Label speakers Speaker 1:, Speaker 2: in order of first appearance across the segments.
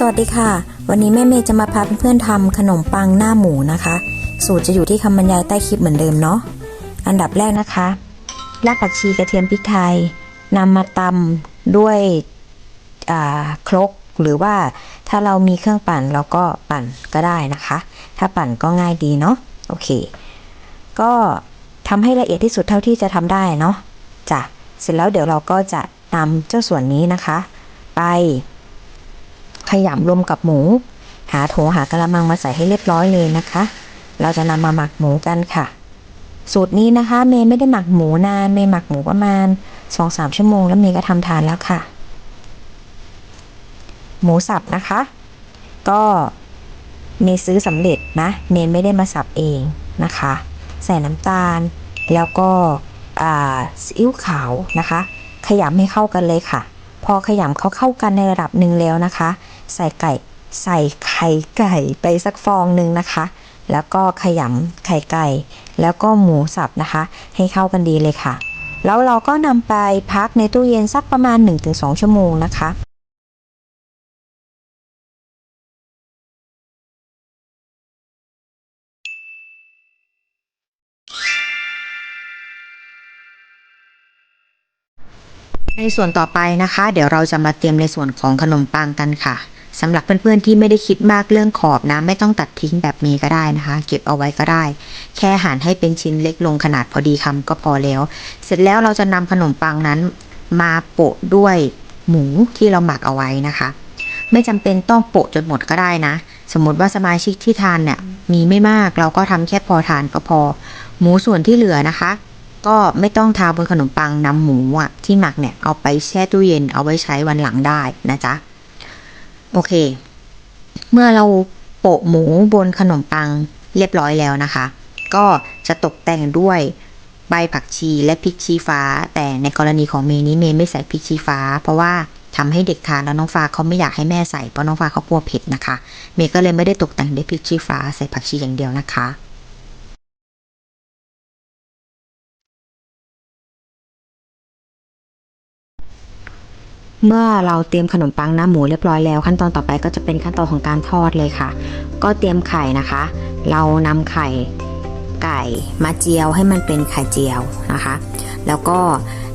Speaker 1: สวัสดีค่ะ วันนี้แม่เมย์จะมาพาเพื่อนๆทำขนมปังหน้าหมูนะคะ สูตรจะอยู่ที่คำบรรยายใต้คลิปเหมือนเดิมเนาะอันดับแรกนะคะรากผักชีกระเทียมพริกไทยนำมาตำด้วยครกหรือว่าถ้าเรามีเครื่องปั่นเราก็ปั่นก็ได้นะคะ ถ้าปั่นก็ง่ายดีเนาะโอเค ก็ทำให้ละเอียดที่สุดเท่าที่จะทำได้เนาะจ้ะเสร็จแล้วเดี๋ยวเราก็จะนำเจ้าส่วนนี้นะคะ ไป ขยำรวมกับหมู หาโถหากระมังมาใส่ให้เรียบร้อยเลยนะคะ เราจะนำมาหมักหมูกันค่ะ สูตรนี้นะคะเมย์ไม่ได้หมักหมูนานเมย์หมักหมูประมาณ 2-3 ชั่วโมง แล้วเมย์ก็ทำทานแล้วค่ะ หมูสับนะคะ ก็เมย์ซื้อสำเร็จนะเมย์ไม่ได้มาสับเองนะคะ ใส่น้ำตาล แล้วก็อ่าซีอิ๊วขาวนะคะ ขยำให้เข้ากันเลยค่ะ พอขยำเขาเข้ากันในระดับหนึ่งแล้วนะคะ ใส่ไก่ ใส่ไข่ไก่ไปสักฟองหนึ่งนะคะ แล้วก็ขยำไข่ไก่ แล้วก็หมูสับนะคะ ให้เข้ากันดีเลยค่ะ แล้วเราก็นำไปพักในตู้เย็นสักประมาณ 1-2 ชั่วโมงนะคะในส่วนต่อไปนะคะ เดี๋ยวเราจะมาเตรียมในส่วนของขนมปังกันค่ะ สำหรับเพื่อนๆที่ไม่ได้คิดมากเรื่องขอบนะ ไม่ต้องตัดทิ้งแบบนี้ก็ได้นะคะ เก็บเอาไว้ก็ได้ แค่หั่นให้เป็นชิ้นเล็กลงขนาดพอดีคำก็พอแล้ว เสร็จแล้วเราจะนำขนมปังนั้น มาโปะด้วยหมูที่เราหมักเอาไว้นะคะ ไม่จำเป็นต้องโปะจนหมดก็ได้นะ สมมติว่าสมาชิกที่ทานเนี่ยมีไม่มากเราก็ทำแค่พอทานก็พอ หมูส่วนที่เหลือนะคะก็ไม่ต้องทาบนขนมปังนำหมูอะที่หมักเนี่ยเอาไปแช่ตู้เย็นเอาไว้ใช้วันหลังได้นะจ๊ะ โอเค เมื่อเราโปะหมูบนขนมปังเรียบร้อยแล้วนะคะ ก็จะตกแต่งด้วยใบผักชีและพริกชี้ฟ้า แต่ในกรณีของเมย์นี้เมย์ไม่ใส่พริกชี้ฟ้า เพราะว่าทำให้เด็กทานแล้วน้องฟ้าเขาไม่อยากให้แม่ใส่เพราะน้องฟ้าเขากลัวเผ็ดนะคะ เมย์ก็เลยไม่ได้ตกแต่งด้วยพริกชี้ฟ้าใส่ผักชีอย่างเดียวนะคะ เมื่อเราเตรียมขนมปังหน้าหมูเรียบร้อยแล้ว ขั้นตอนต่อไปก็จะเป็นขั้นตอนของการทอดเลยค่ะ ก็เตรียมไข่นะคะ เรานำไข่ไก่มาเจียวให้มันเป็นไข่เจียวนะคะ แล้วก็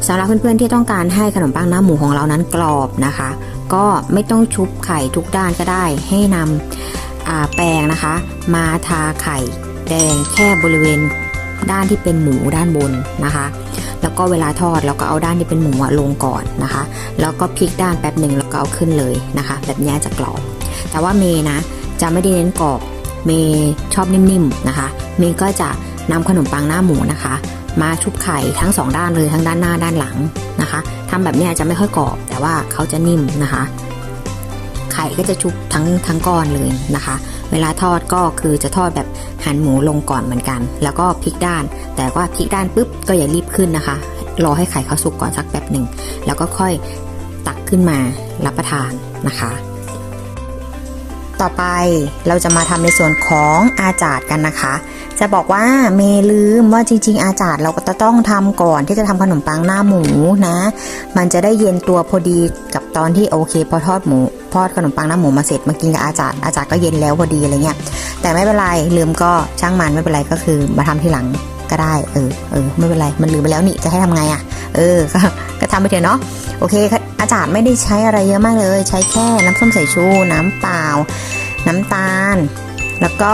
Speaker 1: สำหรับเพื่อนๆที่ต้องการให้ขนมปังหน้าหมูของเรานั้นกรอบนะคะ ก็ไม่ต้องชุบไข่ทุกด้านก็ได้ ให้นำแป้งนะคะ มาทาไข่แดงแค่บริเวณด้านที่เป็นหมูด้านบนนะคะ แล้วก็เวลาทอดเราก็เอาด้านที่เป็นหมูลงก่อนนะคะ แล้วก็พลิกด้านแป๊บหนึ่งแล้วก็เอาขึ้นเลยนะคะ แบบนี้จะกรอบ แต่ว่าเมย์นะจะไม่ได้เน้นกรอบ เมย์ชอบนิ่มๆนะคะ เมย์ก็จะนำขนมปังหน้าหมูนะคะ มาชุบไข่ทั้งสองด้านเลยทั้งด้านหน้าด้านหลังนะคะทำแบบนี้จะไม่ค่อยกรอบ แต่ว่าเขาจะนิ่มนะคะ ไข่ก็จะชุบทั้งทั้งก้อนเลยนะคะ เวลาทอดก็คือจะทอดแบบหั่นหมูลงก่อนเหมือนกัน แล้วก็พลิกด้าน แต่ว่าพลิกด้านปุ๊บก็อย่ารีบขึ้นนะคะ รอให้ไข่เขาสุกก่อนสักแป๊บหนึ่ง แล้วก็ค่อยตักขึ้นมารับประทานนะคะ ต่อไปเราจะมาทำในส่วนของอาจาดกันนะคะ จะบอกว่าเมลืมว่าจริง ๆ อาจาดเราก็จะต้องทำก่อนที่จะทำขนมปังหน้าหมูนะ มันจะได้เย็นตัวพอดีกับตอนที่โอเค พอทอดหมู ทอดขนมปังหน้าหมูมาเสร็จมากินกับอาจาดอาจาดก็เย็นแล้วพอดีอะไรเงี้ยแต่ไม่เป็นไรลืมก็ช่างมันไม่เป็นไรก็คือมาทำทีหลังก็ได้เออเออไม่เป็นไรมันลืมไปแล้วนี่จะให้ทำไงอะ่ะ เออก็ก็ทำไปเถอะเนาะโอเคอาจารย์ไม่ได้ใช้อะไรเยอะมากเลย ใช้แค่น้ำส้มสายชู น้ำเปล่า น้ำตาล แล้วก็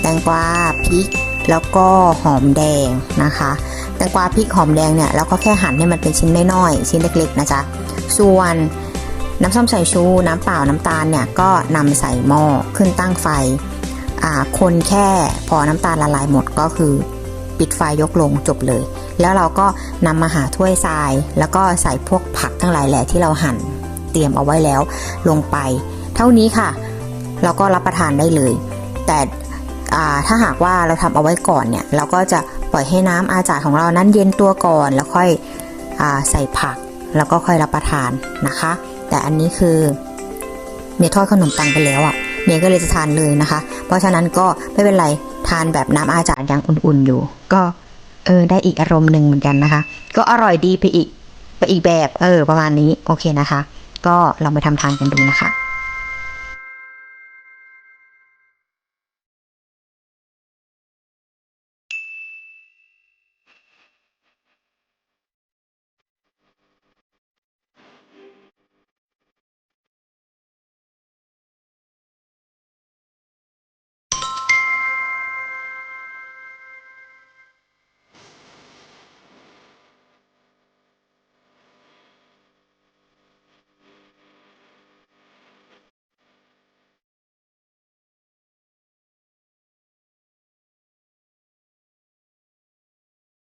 Speaker 1: แตงกวาพริกแล้วก็หอมแดงนะคะ แตงกวาพริกหอมแดงเนี่ยเราก็แค่หั่นให้มันเป็นชิ้นน้อยๆชิ้นเล็กๆนะจ๊ะส่วน น้ำส้มสายชู น้ำเปล่าน้ำตาลเนี่ยก็นำใส่หม้อขึ้นตั้งไฟคนแค่พอน้ำตาลละลายหมดก็คือ ปิดไฟยกลงจบเลย แล้วเราก็นำมาหาถ้วยทราย แล้วก็ใส่พวกผักทั้งหลายแหล่ที่เราหั่นเตรียมเอาไว้แล้วลงไป เท่านี้ค่ะ เราก็รับประทานได้เลย แต่ถ้าหากว่าเราทำเอาไว้ก่อนเนี่ยเราก็จะปล่อยให้น้ำอาจาดของเรานั้นเย็นตัวก่อน แล้วค่อยอใส่ผักแล้วก็ค่อยรับประทานนะคะ แต่อันนี้คือเมย์ทอดขนมปังไปแล้วอะ่ะ เมย์ก็เลยจะทานเลยนะคะ เพราะฉะนั้นก็ไม่เป็นไรทานแบบน้ำอาจารย์ยังอุ่นๆอยู่ ก็เออได้อีกอารมณ์หนึ่งเหมือนกันนะคะ ก็อร่อยดีไปอีกไปอีกแบบ เออ ประมาณนี้โอเคนะคะ ก็ลองไปทำทานกันดูนะคะ